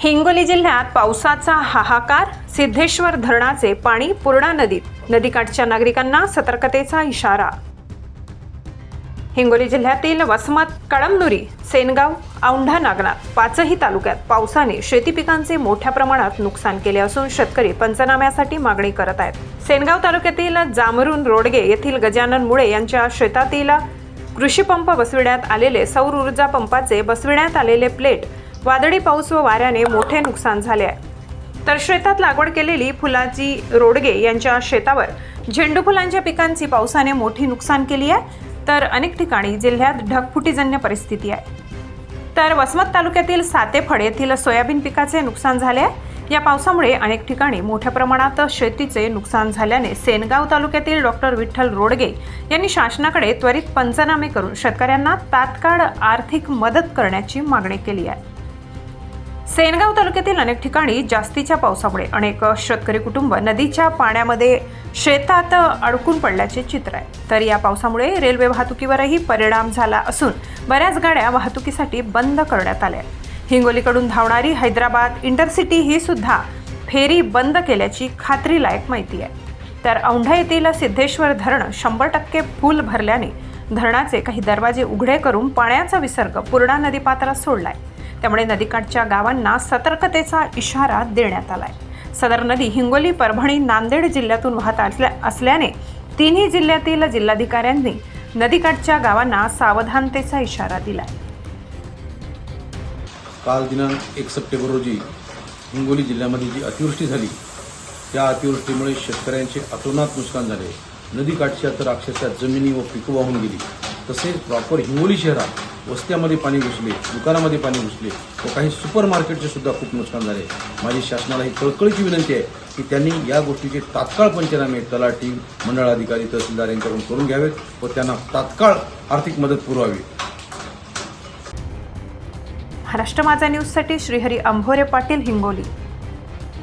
हिंगोली जिल्ह्यात पावसाचा हाहाकार सिद्धेश्वर धरणाचे पाणी पूर्णा नदीत. नदीकाठच्या नागरिकांना सतर्कतेचा इशारा. हिंगोली जिल्ह्यातील वसमत कळमनुरी सेनगाव औंढा नागनाथ पाचही तालुक्यात पावसाने शेती पिकांचे मोठ्या प्रमाणात नुकसान केले असून शेतकरी पंचनाम्यासाठी मागणी करत आहेत. सेनगाव तालुक्यातील जामरून रोडगे येथील गजानन मुळे यांच्या शेतातील कृषीपंप बसविण्यात आलेले सौर ऊर्जा पंपाचे बसविण्यात आलेले प्लेट वादळी पाऊस व वाऱ्याने मोठे नुकसान झाले आहे. तर शेतात लागवड केलेली फुलाची रोडगे यांच्या शेतावर झेंडू फुलांच्या पिकांची पावसाने मोठी नुकसान केली आहे. तर अनेक ठिकाणी जिल्ह्यात ढगफुटीजन्य परिस्थिती आहे. तर वसमत तालुक्यातील सातेफळ येथील सोयाबीन पिकाचे नुकसान झाले आहे. या पावसामुळे अनेक ठिकाणी मोठ्या प्रमाणात शेतीचे नुकसान झाल्याने सेनगाव तालुक्यातील डॉक्टर विठ्ठल रोडगे यांनी शासनाकडे त्वरित पंचनामे करून शेतकऱ्यांना तात्काळ आर्थिक मदत करण्याची मागणी केली आहे. सेनगाव तालुक्यातील अनेक ठिकाणी जास्तीच्या पावसामुळे अनेक शेतकरी कुटुंब नदीच्या पाण्यामध्ये शेतात अडकून पडल्याचे चित्र आहे. तर या पावसामुळे रेल्वे वाहतुकीवरही परिणाम झाला असून बऱ्याच गाड्या वाहतुकीसाठी बंद करण्यात आल्या हिंगोलीकडून धावणारी हैदराबाद इंटरसिटी ही सुद्धा फेरी बंद केल्याची खात्रीलायक माहिती आहे. तर औंढा येथील सिद्धेश्वर धरण शंभर टक्के फुल भरल्याने धरणाचे काही दरवाजे उघडे करून पाण्याचा विसर्ग पूर्णा नदीपात्रात सोडलाय. त्यामुळे नदीकाठच्या गावांना सतर्कतेचा इशारा देण्यात आलाय. सदर नदी हिंगोली परभणी नांदेड जिल्ह्यातून वाहत असल्या असल्याने तिन्ही जिल्ह्यातील जिल्हाधिकाऱ्यांनी नदीकाठच्या गावांना सावधानतेचा इशारा दिला काल दिनांक एक सप्टेंबर रोजी हिंगोली जिल्ह्यामध्ये जी अतिवृष्टी झाली त्या अतिवृष्टीमुळे शेतकऱ्यांचे अतोनात नुकसान झाले. नदीकाठच्या तर अक्षरशः जमिनी व पिकं वाहून गेली. तसेच प्रॉपर हिंगोली शहरात वस्त्यामध्ये पाणी घुसले दुकानामध्ये पाणी घुसले व काही सुपर मार्केटचे सुद्धा खूप नुकसान झाले. माझी शासनाला ही कळकळीची विनंती आहे की त्यांनी या गोष्टीचे तात्काळ पंचनामे तलाठी मंडळ अधिकारी तहसीलदार यांच्याकडून करून घ्यावेत व त्यांना तात्काळ आर्थिक मदत पुरवावी. महाराष्ट्र माझा न्यूजसाठी श्रीहरी अंभोरे पाटील हिंगोली.